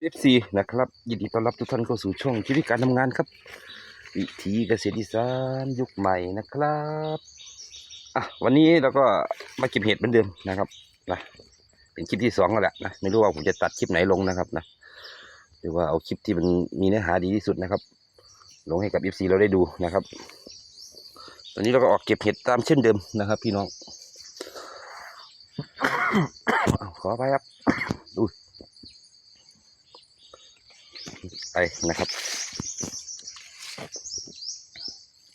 เอฟซีนะครับยินดีต้อนรับทุกท่านเข้าสู่ช่องชีวิตการทำงานครับ วิถีเกษตรอีสานยุคใหม่นะครับอะวันนี้เราก็มาเก็บเห็ดเหมือนเดิมนะครับนะเป็นคลิปที่สองแล้วแหละนะไม่รู้ว่าผมจะตัดคลิปไหนลงนะครับนะหรือว่าเอาคลิปที่มันมีเนื้อหาดีที่สุดนะครับ ลงให้กับเอฟซีเราได้ดูนะครับ ตอนนี้เราก็ออกเก็บเห็ดตามเช่นเดิมนะครับ พี่น้องอ้าวขอไปครับ ดู ไปนะครับ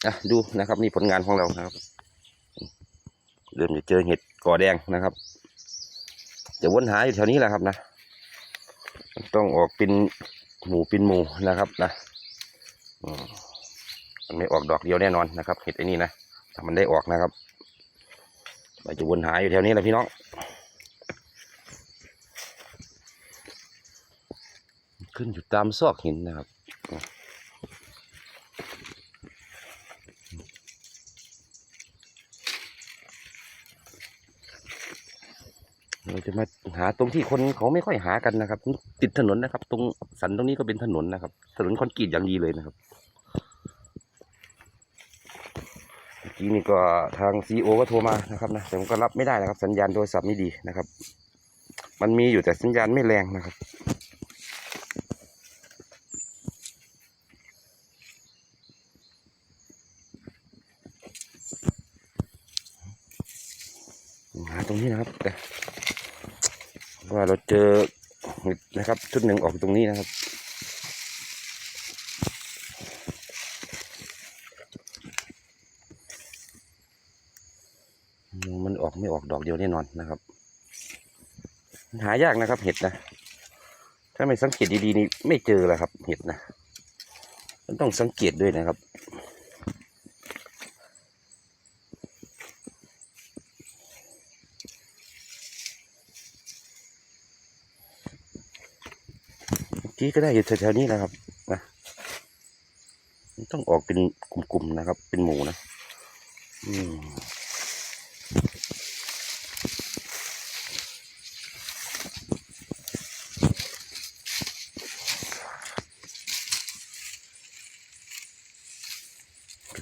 อะดูนะครับนี่ผลงานของเรานะครับ เริ่มจะเจอเห็ดก่อแดงนะครับ จะวนหาอยู่แถวนี้แหละครับนะ ต้องออกเป็นหมูเป็นหมูนะครับนะมมันไม่ออกดอกเดียวแน่นอนนะครับ เห็ดไอ้นี่นะถ้ามันได้ออกนะครับเราจะวนหาอยู่แถวนี้แหละพี่น้อง ขึ้นอยู่ตามซอกหินนะครับเราจะมาหาตรงที่คนเขาไม่ค่อยหากันนะครับ ติดถนนนะครับ ตรงสันตรงนี้ก็เป็นถนนนะครับ ถนนคอนกรีตอย่างดีเลยนะครับเมื่อกี้นี่ก็ทางซีโอก็โทรมานะครับนะแต่ผมก็รับไม่ได้นะครับ สัญญาณโทรศัพท์ไม่ดีนะครับ มันมีอยู่แต่สัญญาณไม่แรงนะครับ รงนี้นะครับแต่ว่าเราเจอเห็ดนะครับ ชุดหนึ่งออกตรงนี้นะครับมันออกไม่ออกดอกเดียวแน่นอนนะครับ หายากนะครับ เห็ดนะถ้าไม่สังเกตดีๆนี่ไม่เจอเลยครับ เห็ดนะมันต้องสังเกตด้วยนะครับ กี้ก็ได้อยู่แถวๆนี้นะครับนะต้องออกเป็นกลุ่มๆนะครับ เป็นหมูนะ อืม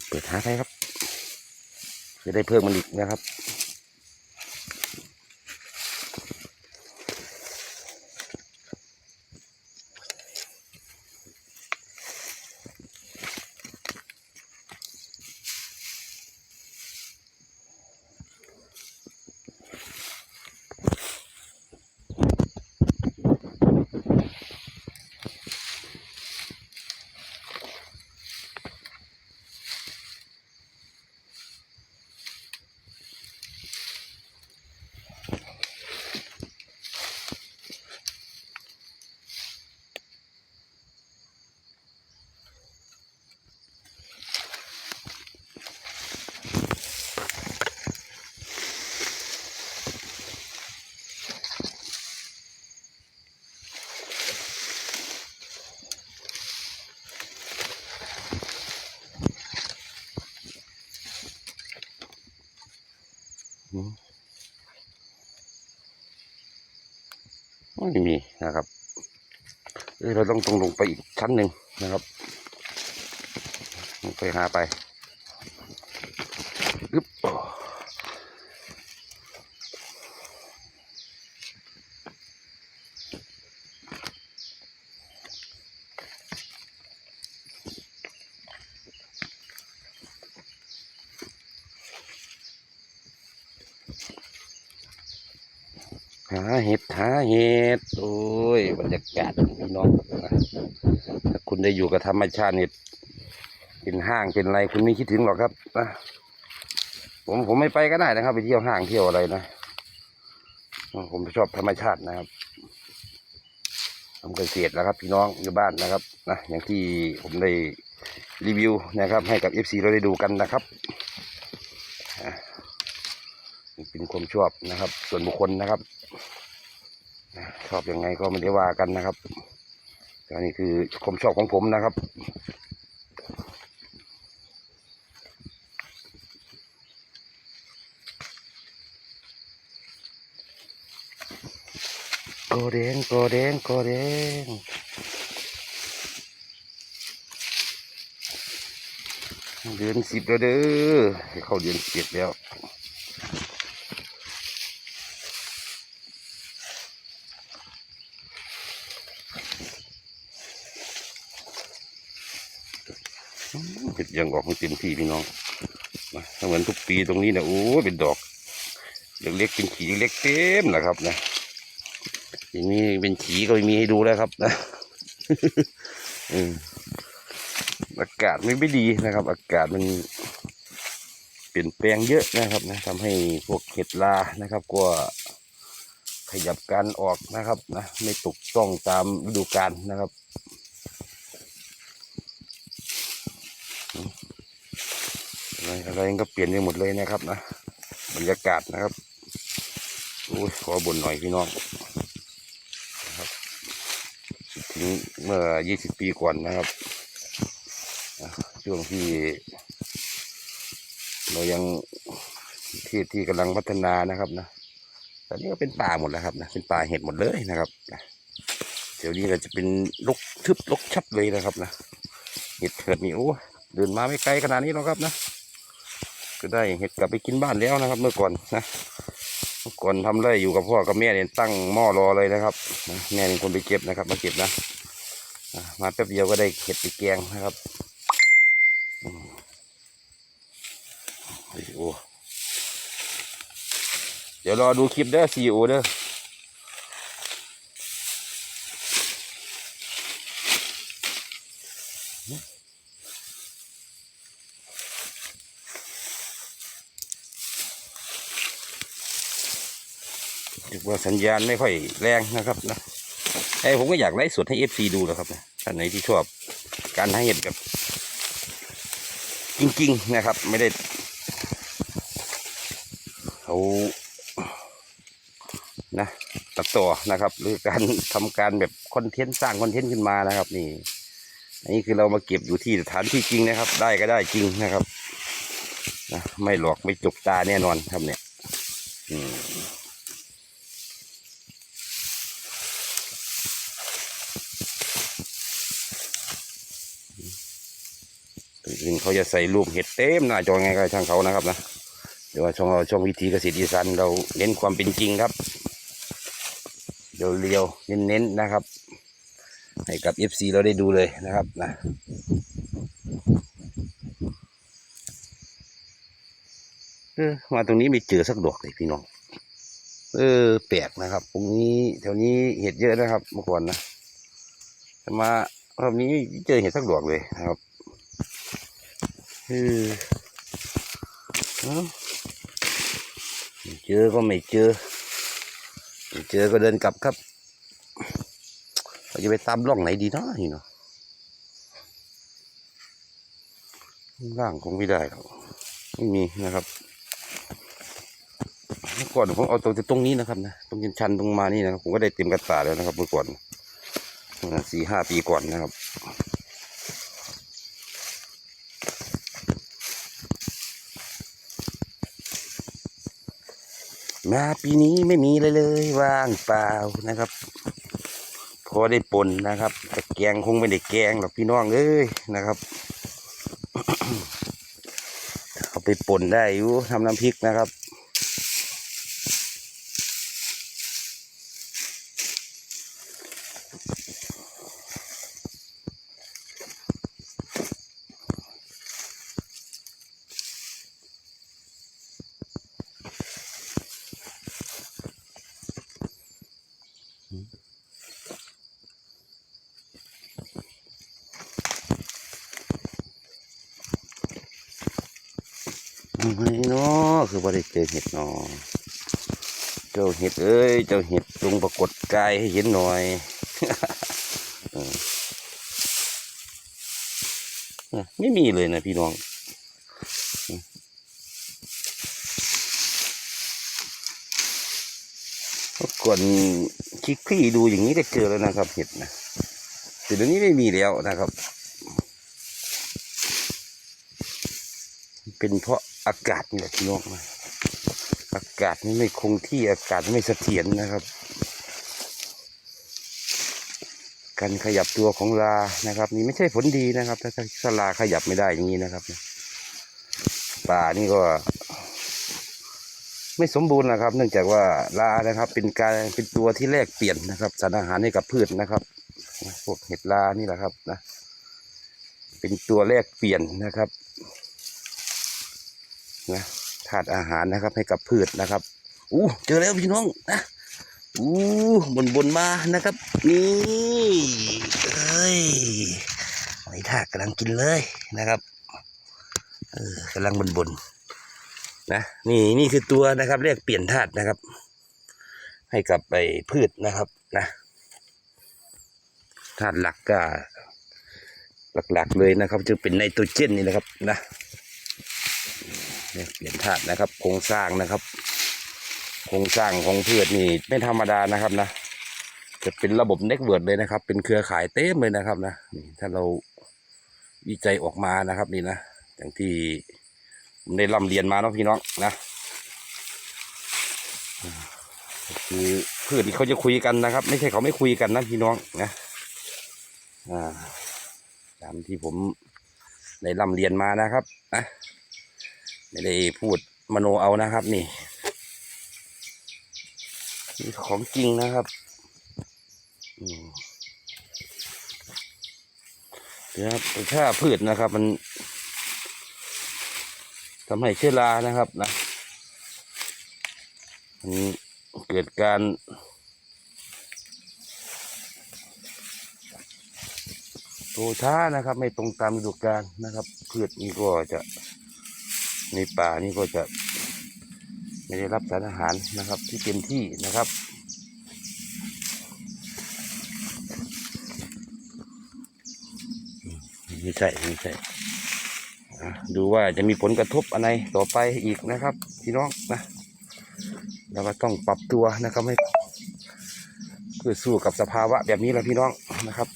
เปิดหาไปครับ จะได้เพิ่มมันอีกนะครับ ไม่มีนะครับเราต้องตรงลงไปอีกชั้นหนึ่งนะครับลงไปหาไป หาเห็ดหาเห็ดโอ้ยบรรยากาศพี่น้องนะถ้าคุณได้อยู่กับธรรมชาติเนี่ยเป็นห้างเป็นอะไรคุณไม่คิดถึงหรอกครับนะผมผมไม่ไปก็ได้นะครับ ไปเที่ยวห้างเที่ยวอะไรนะผมชอบธรรมชาตินะครับทำเกษตรนะครับ พี่น้องอยู่บ้านนะครับนะอย่างที่ผมได้รีวิวนะครับ ให้กับเอฟซีเราได้ดูกันนะครับเป็นความชอบนะครับ ส่วนบุคคลนะครับ ชอบยังไงก็ไม่ได้ว่ากันนะครับแต่อันนี้คือความชอบของผมนะครับกอแดงกอแดงกอแดงเดือนสิบแล้วเด้อให้เข้าเดือนสิบแล้ว อืมเห็ด ยังออกไมาเต็มที่พี่น้องนะถ้าเหมือนทุกปีตรงนี้นะโอ้เป็นดอกเล็กๆเป็นขีเล็กเต็มนะครับนะอย่างนี้เป็นขีก็มีให้ดูแล้วครับนะอืมอากาศไม่ไม่ดีนะครับ อากาศมันเปลี่ยนแปลงเยอะนะครับนะทำให้พวกเห็ดลานะครับก็ขยับการออกนะครับนะไม่ตกต้องตามฤดูกาลนะครับ อะไรก็เปลี่ยนไปหมดเลยนะครับนะบรรยากาศนะครับโอ้ยขอบ่นหน่อยพี่น้องนะครับถึงเมื่อ 20 ปีก่อนนะครับ ช่วงที่ เรายังที่ที่กำลังพัฒนานะครับนะตอนนี้ก็เป็นป่าหมดแล้วครับนะเป็นป่าเห็ดหมดเลยนะครับเดี๋ยวนี้เราจะเป็นลกทึบลกชับเลยนะครับนะเห็ดเถิดนี่โอ้เดินมาไม่ไกลขนาดนี้หรอกครับนะ ก็ได้เห็ดกลับไปกินบ้านแล้วนะครับ เมื่อก่อนนะเมื่อก่อนทำไรอยู่กับพ่อกับแม่เนี่ยตั้งหม้อรอเลยนะครับ แม่เป็นคนไปเก็บนะครับ มาเก็บนะมาแป๊บเดียวก็ได้เห็ดไปแกงนะครับโอ้เดี๋ยวรอดูคลิปเด้อซีโอเด้อ ว่าสัญญาณไม่ค่อยแรงนะครับนะไอ้ผมก็อยากไลฟ์สดให้เอฟซีดูแหล้วครับท่านไหนที่ชอบการให้เห็ดแบบจริง ๆ นะครับ ไม่ได้เขานะตัดต่อนะครับ หรือการทำการแบบคอนเทนต์สร้างคอนเทนต์ขึ้นมานะครับ นี่อันนี้คือเรามาเก็บอยู่ที่สถานที่จริงนะครับ ได้ก็ได้จริงนะครับนะไม่หลอกไม่จกตาแน่นอนครับเนี่ย อืม จริงเขาจะใส่รูปเห็ดเต็มหน้าจอไงก็ช่างเขานะครับนะเดี๋ยวช่องเราช่องวิธีเกษตรอีสานเราเน้นความเป็นจริงครับเรียวๆเน้นๆนะครับ ให้กับ FC เราได้ดูเลยนะครับนะเออมาตรงนี้ไม่เจอสักดอกเลยพี่น้อง เออแปลกนะครับ ตรงนี้แถวนี้เห็ดเยอะนะครับเมื่อก่อนนะแต่มารอบนี้เจอเห็ดสักดอกเลยนะครับ เออเอ้าไม่เจอก็ไม่เจอไม่เจอก็เดินกลับครับเราจะไปตามร่องไหนดีเนาะนี่เนาะล่างคงไม่ได้หรอกไม่มีนะครับเมื่อก่อนผมเอาตรงตรงนี้นะครับนะตรงชันตรงมานี่นะครับผมก็ได้เต็มกระตาแล้วนะครับ เมื่อก่อนสี่ห้าปีก่อนนะครับ นาปีนี้ไม่มีเลยเลยว่างเปล่านะครับ พอได้ปนนะครับ แต่แกงคงไม่ได้แกงหรอกพี่น้องเอ้ยนะครับ เอาไปปนได้อยู่ทำน้ำพริกนะครับ ไม่เนาะคือว่าได้เจอเห็ดนาะเจ้าเห็ดเอ้ยเจ้าเห็ดจงปรากฏกายให้เห็นหน่อยไม่มีเลยนะพี่น้องก่อนคลิกคลี่ดูอย่างนี้ได้เจอแล้วนะครับ เห็ดนะแต่เดี๋ยวนี้ไม่มีแล้วนะครับ เป็นเพราะ อากาศเนี่แหละพี่น้องอากาศนี่ไม่คงที่อากาศไม่เสถียรนะครับ การขยับตัวของลานะครับ นี่ไม่ใช่ผลดีนะครับ ถ้าถ้าลาขยับไม่ได้อย่างนี้นะครับป่านี่ก็ไม่สมบูรณ์นะครับ เนื่องจากว่าลานะครับ เป็นการเป็นตัวที่แลกเปลี่ยนนะครับสารอาหารให้กับพืชนะครับพวกเห็ดลานี่แหละครับนะเป็นตัวแลกเปลี่ยนนะครับ นะธาตุอาหารนะครับ ให้กับพืชนะครับอู้เจอแล้วพี่น้องนะอู้บนบนมานะครับ นี่เอ้ยหอยทากกำลังกินเลยนะครับเออกำลังบนบนนะนี่นี่คือตัวนะครับแลกเปลี่ยนธาตุนะครับ ให้กับไปพืชนะครับนะธาตุหลักก็หลักๆเลยนะครับจะเป็นไนโตรเจนนี่นะครับนะ เนี่ยเปลี่ยนธาตุนะครับโครงสร้างนะครับโครงสร้างของพืชนี่ไม่ธรรมดานะครับนะจะเป็นระบบเน็ตเวิร์ดเลยนะครับ เป็นเครือข่ายเต็มเลยนะครับนะนี่ถ้าเราวิจัยออกมานะครับนี่นะอย่างที่ผมได้ร่ำเรียนมาเนาะพี่น้องนะคือพืชที่เขาจะคุยกันนะครับ ไม่ใช่เขาไม่คุยกันนะพี่น้องนะอ่าตามที่ผมได้ร่ำเรียนมานะครับนะ ไม่ได้พูดมโนเอานะครับ นี่นี่ของจริงนะครับนะครับถ้าพืชนะครับ มันทำให้เชื้อรานะครับนะมันเกิดการโตช้านะครับ ไม่ตรงตามฤดูกาลนะครับ พืชนี่ก็จะ ในป่านี่ก็จะไม่ได้รับสารอาหารนะครับที่เต็มที่นะครับมไม่ใช่ไม่ใช่ดูว่าจะมีผลกระทบอะไรต่อไปอีกนะครับพี่น้องนะเราก็ต้องปรับตัวนะครับให้เพื่อสู้กับสภาวะแบบนี้แหละพี่น้องนะครับ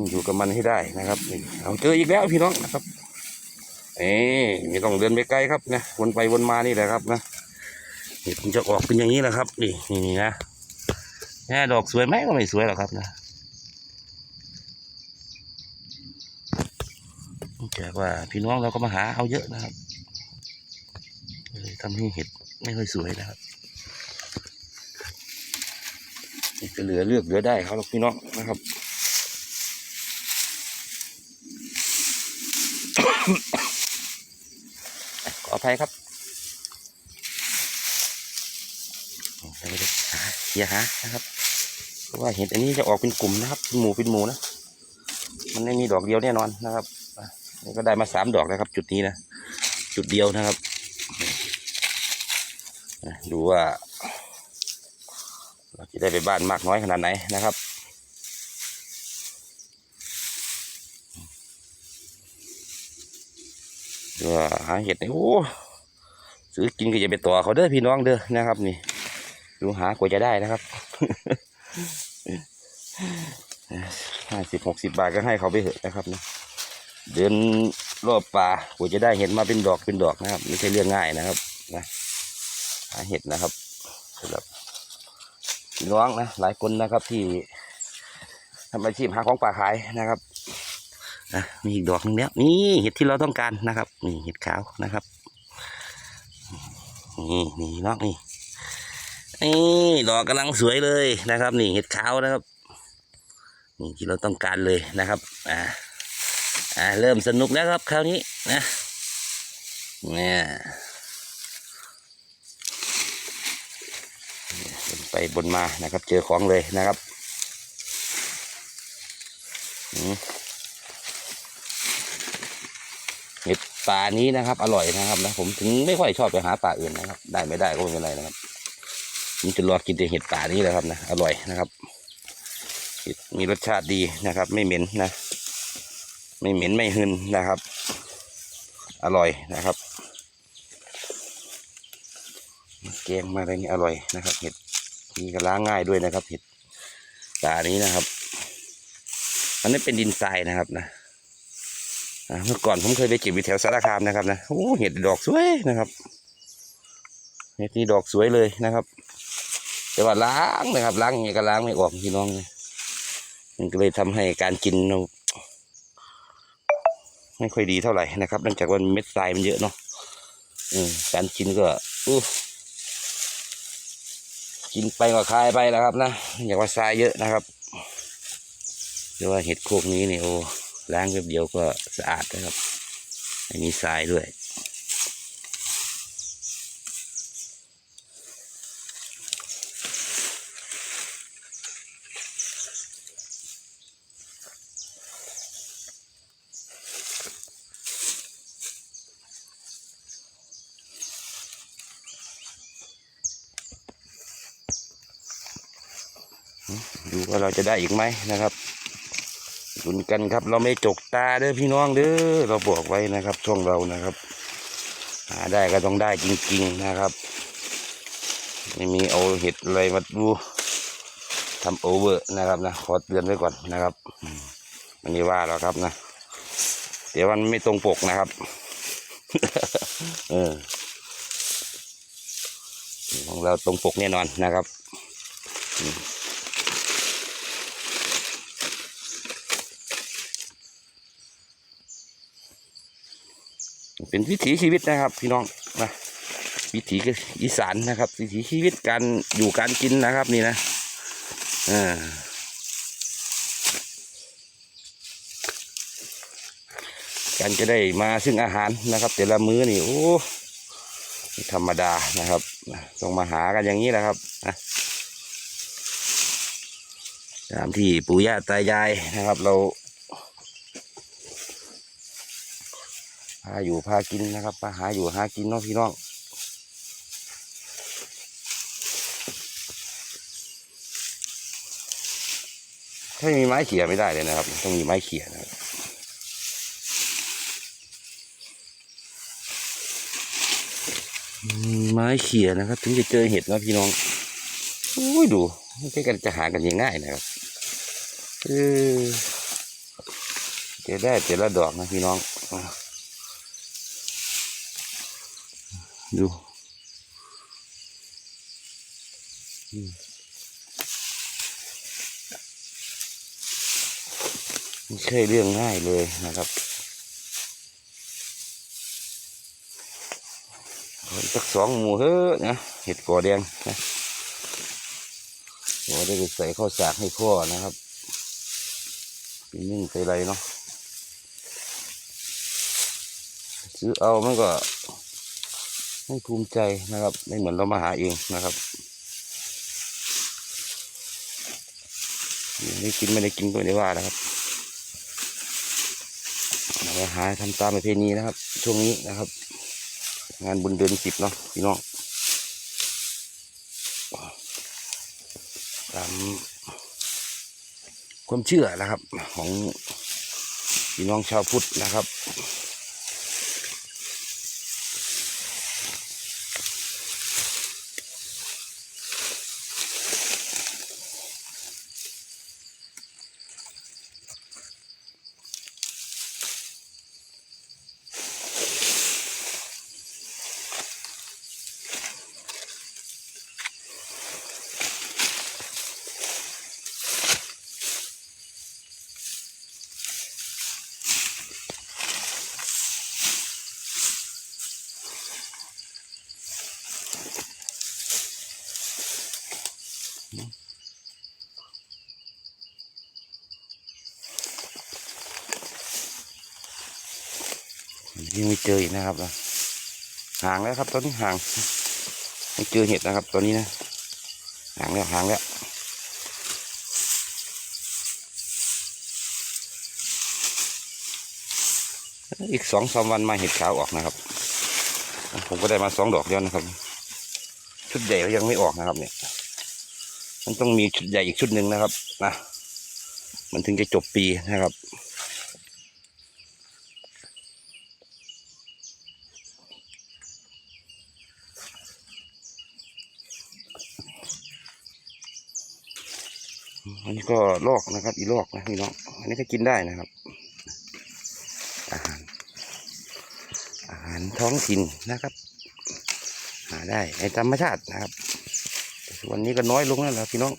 ต้องอยู่กับมันให้ได้นะครับนี่เอาเจออีกแล้วพี่น้องนะครับเอ้ไม่ต้องเดินไปไกลครับนะวนไปวนมานี่แหละครับนะนี่ผมจะออกเป็นอย่างนี้แหละครับ นี่นี่นะแค่ดอกสวยไหมก็ไม่สวยหรอกครับนะจากว่าพี่น้องเราก็มาหาเอาเยอะนะครับเลยทำให้เห็ดไม่ค่อยสวยนะครับจะเหลือเลือกเหลือได้เขาหรอกพี่น้องนะครับ ขออ ภัยครับเราจะหาเคลียร์หานะครับ เพราะว่าเห็ดอันนี้จะออกเป็นกลุ่มนะครับเป็นหมูเป็นหมูนะ มันไม่มีดอกเดียวแน่นอนนะครับนี่ก็ได้มาสามดอกนะครับ จุดนี้นะ จุดเดียวนะครับ ดูว่า เราจะได้ไปบ้านมากน้อยขนาดไหนนะครับ เดี๋ยวหาเห็ดนี่โอ้ซื้อกินก็อย่าไปต่อเขาเด้อพี่น้องเด้อนะครับ นี่ดูหากว่าจะได้นะครับห้าสิบหกสิบบาทก็ให้เขาไปเถอะนะครับนะเดินรอบป่ากว่าจะได้เห็ดมาเป็นดอกเป็นดอกนะครับไม่ใช่เรื่องง่ายนะครับนะหาเห็ดนะครับสำหรับพี่น้องนะหลายคนนะครับที่ทำอาชีพหาของป่าขายนะครับ นะมีอีกดอกหนึงแล้วนี่เห็ดที่เราต้องการนะครับนี่เห็ดขาวนะครับนี่นี่นอกนี่นี่ดอกกำลังสวยเลยนะครับ นี่เห็ดขาวนะครับนี่ที่เราต้องการเลยนะครับอ่าอ่าเริ่มสนุกแล้วครับคราวนี้นะเนี่ยไปบนมานะครับ เจอของเลยนะครับอืม ปลานี้นะครับ อร่อยนะครับนะผมถึงไม่ค่อยชอบไปหาป่าอื่นนะครับ ได้ไม่ได้ก็ไม่เป็นไรนะครับผมจะรอกินแต่เห็ดป่านี้แหละครับนะอร่อยนะครับ มีรสชาติดีนะครับ ไม่เหม็นนะ ไม่เหม็นไม่หึนนะครับ อร่อยนะครับแกงมาอะไรนี่อร่อยนะครับ เห็ดมีกระล้างง่ายด้วยนะครับ เห็ดป่านี้นะครับอันนี้เป็นดินทรายนะครับนะ เมื่อก่อนผมเคยไปเก็บอยู่แถวสารคามนะครับนะโอ้เห็ดดอกสวยนะครับเห็ดนี้ดอกสวยเลยนะครับ แต่ว่าล้างนะครับ ล้างยังไงก็ล้างไม่ออกพี่น้องเลยมันก็เลยทำให้การกินเราไม่ค่อยดีเท่าไหร่นะครับเนื่องจากว่าเม็ดทรายมันเยอะเนาะอืมการกินก็อู้กินไปก็คายไปแล้วครับนะ อยากว่าทรายเยอะนะครับแต่ว่าเห็ดโคกนี้เนี่ยโอ้ ล้างแป๊บเดียวก็สะอาดนะครับไม่มีทรายด้วยดูว่าเราจะได้อีกไหมนะครับุนกันครับ เราไม่จกตาเด้อพี่น้องเด้อเราบอกไว้นะครับ ช่องเรานะครับ หาได้ก็ต้องได้จริง ๆนะครับ ไม่มีเอาเห็ดอะไรมาดูทำโอเวอร์นะครับนะขอเตือนไว้ก่อนนะครับมันไม่ว่าหรอกครับนะเดี๋ยวมันไม่ตรงปกนะครับ เออของเราตรงปกแน่นอนนะครับ เป็นวิถีชีวิตนะครับ พี่น้องนะวิถีอีสานนะครับ วิถีชีวิตการอยู่การกินนะครับนี่นะอ่าการจะได้มาซึ่งอาหารนะครับ แต่ละมื้อนี่โอ้ธรรมดานะครับต้องมาหากันอย่างนี้แหละครับนะตามที่ปู่ย่าตายายนะครับ เราาอยู่พากินนะครับพาหาอยู่หากินเนาะพี่น้องถ้าไม่มีไม้เขี่ยไม่ได้เลยนะครับ ต้องมีไม้เขี่ยนะครับไม้เขี่ยนะครับ ถึงจะเจอเห็ดนะพี่น้องโอ้ยดูไม่ใช่กันจะหากันง่ายๆนะครับเออจอได้แต่ละดอกนะพี่น้องอะ ดูอืมไม่ใช่เรื่องง่ายเลยนะครับสักสองหมูเฮ้อนะเห็ดกอแดงนะโอ้ได้ไปใส่ข้าวสากให้พ่อนะครับปีนึ่งใส่ไรเนาะซื้อเอามันก็ ไม่ภูมิใจนะครับ ไม่เหมือนเรามาหาเองนะครับไม่กินไม่ได้กินก็ไม่ได้ว่านะครับเราไปหาทำตามประเพณีนะครับ ช่วงนี้นะครับ งานบุญเดือนสิบเนาะพี่น้องตามความเชื่อนะครับของพี่น้องชาวพุทธนะครับ ยังไม่เจออีกนะครับห่างแล้วครับ ตอนนี้ห่างไม่เจอเห็ดนะครับ ตอนนี้นะห่างแล้วห่างแล้วอีกสองสามวันมาเห็ดขาวออกนะครับ ผมก็ได้มาสองดอกแล้วนะครับ ชุดใหญ่ก็ยังไม่ออกนะครับ เนี่ย มันต้องมีชุดใหญ่อีกชุดหนึ่งนะครับนะมันถึงจะจบปีนะครับ อันนี้ก็ลอกนะครับ อีลอกนะพี่น้องอันนี้ก็กินได้นะครับ อาหาร อาหารท้องถิ่นนะครับ หาได้ในธรรมชาตินะครับวันนี้ก็น้อยลงแล้วล่ะพี่น้อง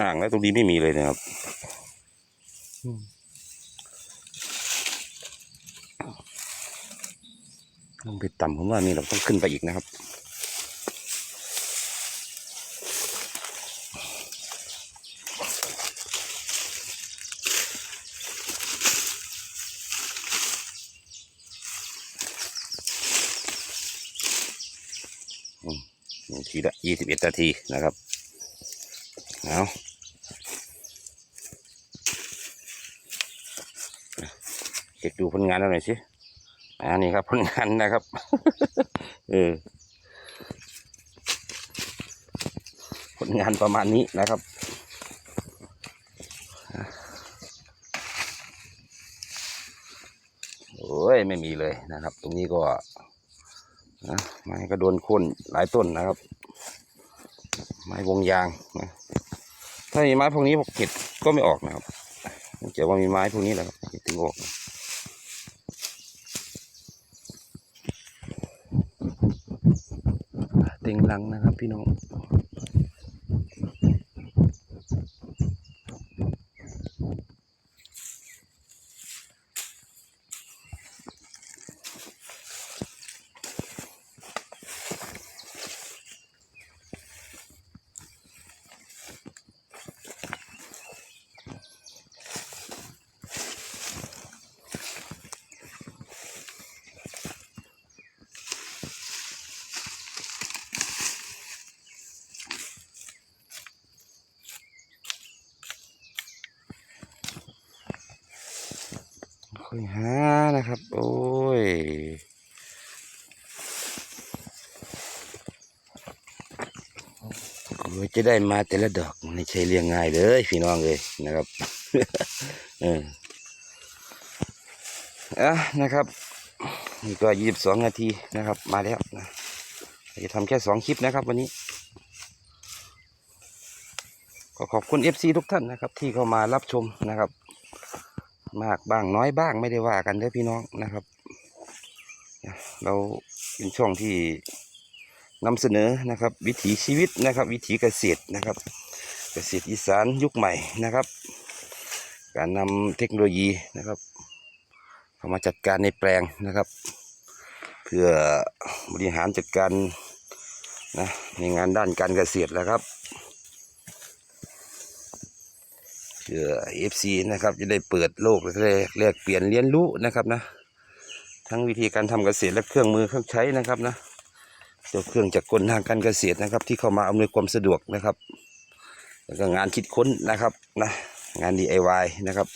ห่างแล้วตรงนี้ไม่มีเลยนะครับอืมต้องไปต่ำผมว่านี่เราต้องขึ้นไปอีกนะครับอืมทีละยี่สิบเอ็ดนาทีนะครับ เอาเก็บดูผลงานเราหน่อยสิอันนี้ครับผลงานนะครับ เออ ผลงานประมาณนี้นะครับโอ้ยไม่มีเลยนะครับ ตรงนี้ก็นะไม้ก็โดนโค่นหลายต้นนะครับ ไม้วงยางนะ ถ้ามีไม้พวกนี้เห็ดก็ไม่ออกนะครับเนื่องจากว่ามีไม้พวกนี้แหละครับเห็ดถึงออกเต็งลังนะครับพี่น้องค่อยหานะครับ โอ้ย กว่า จะได้มาแต่ละดอกไม่ใช่เรียงง่ายเลยพี่น้องเลยนะครับเอออะนะครับนี่ก็ยี่สิบสองนาทีนะครับ มาแล้วนะจะทำแค่สองคลิปนะครับ วันนี้ก็ขอบคุณ FC ทุกท่านนะครับ ที่เข้ามารับชมนะครับ มากบ้างน้อยบ้างไม่ได้ว่ากันเด้อพี่น้องนะครับ เราเป็นช่องที่ นำเสนอนะครับ วิถีชีวิตนะครับ วิถีเกษตรนะครับ เกษตรอีสานยุคใหม่นะครับ การนำเทคโนโลยีนะครับเข้ามาจัดการในแปลงนะครับ เพื่อบริหารจัดการนะในงานด้านการเกษตรแล้วครับเพื่อ FC นะครับจะได้เปิดโลกและได้แลกเปลี่ยนเรียนรู้นะครับนะ ทั้งวิธีการทำเกษตรและเครื่องมือเครื่องใช้นะครับนะ เจ้าเครื่องจักรกลทางการเกษตรนะครับ ที่เข้ามาอำนวยความสะดวกนะครับ แล้วก็งานคิดค้นนะครับนะงาน DIY นะครับ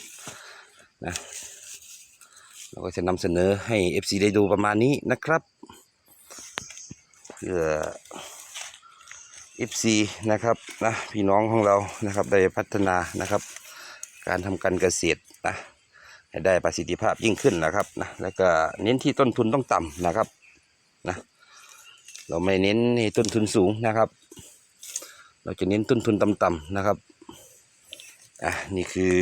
นะเราก็จะนำเสนอให้ FC ได้ดูประมาณนี้นะครับเพื่อ FC นะครับนะพี่น้องของเรานะครับได้พัฒนานะครับ การทำการเกษตรนะให้ได้ประสิทธิภาพยิ่งขึ้นนะครับนะแล้วก็เน้นที่ต้นทุนต้องต่ำนะครับนะ เราไม่เน้นให้ต้นทุนสูงนะครับ เราจะเน้นต้นทุนต่ำๆนะครับอะนี่คือ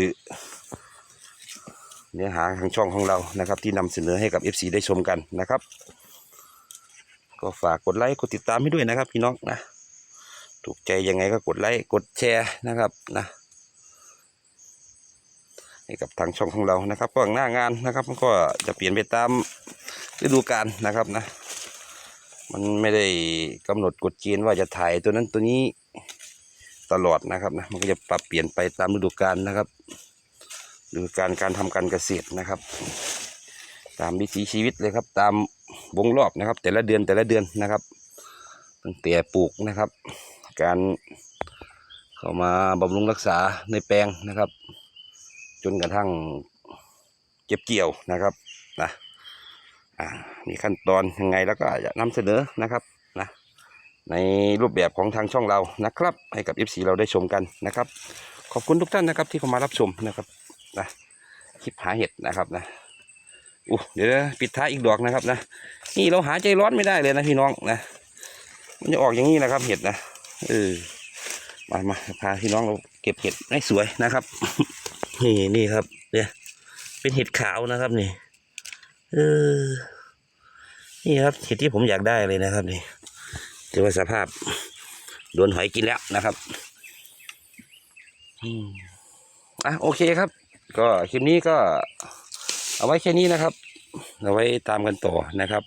เนื้อหาทางช่องของเรานะครับ ที่นำเสนอให้กับ FC ได้ชมกันนะครับ ก็ฝากกดไลค์กดติดตามให้ด้วยนะครับ พี่น้องนะถูกใจยังไงก็กดไลค์กดแชร์นะครับนะให้กับทางช่องของเรานะครับ ก็หน้างานนะครับ มันก็จะเปลี่ยนไปตามฤดูกาลนะครับนะ มันไม่ได้กำหนดกฎเกณฑ์ว่าจะถ่ายตัวนั้นตัวนี้ตลอดนะครับนะมันก็จะปรับเปลี่ยนไปตามฤดูกาลนะครับฤดูการการทำการเกษตรนะครับ ตามวิถีชีวิตเลยครับ ตามวงรอบนะครับ แต่ละเดือนแต่ละเดือนนะครับตั้งแต่ปลูกนะครับ การเข้ามาบำรุงรักษาในแปลงนะครับ จนกระทั่งเก็บเกี่ยวนะครับ มีขั้นตอนยังไงแล้วก็จะนำเสนอนะครับนะในรูปแบบของทางช่องเรานะครับ ให้กับ FC เราได้ชมกันนะครับ ขอบคุณทุกท่านนะครับที่เข้ามารับชมนะครับนะคลิปหาเห็ดนะครับนะอู้เดี๋ยวปิดท้ายอีกดอกนะครับนะนี่เราหาใจร้อนไม่ได้เลยนะพี่น้องนะมันจะออกอย่างนี้นะครับเห็ดนะเออมามาพาพี่น้องเราเก็บเห็ดให้สวยนะครับ นี่นี่ครับเนี่ยเป็นเห็ดขาวนะครับนี่ เออ นี่ครับเห็ดที่ผมอยากได้เลยนะครับนี่แต่ว่าสภาพโดนหอยกินแล้วนะครับอะโอเคครับ ก็คลิปนี้ก็เอาไว้แค่นี้นะครับ เอาไว้ตามกันต่อนะครับ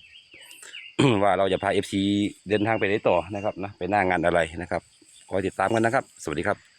ว่าเราจะพาเอฟซีเดินทางไปไหนต่อนะครับนะไปหน้างานอะไรนะครับคอยติดตามกันนะครับ สวัสดีครับ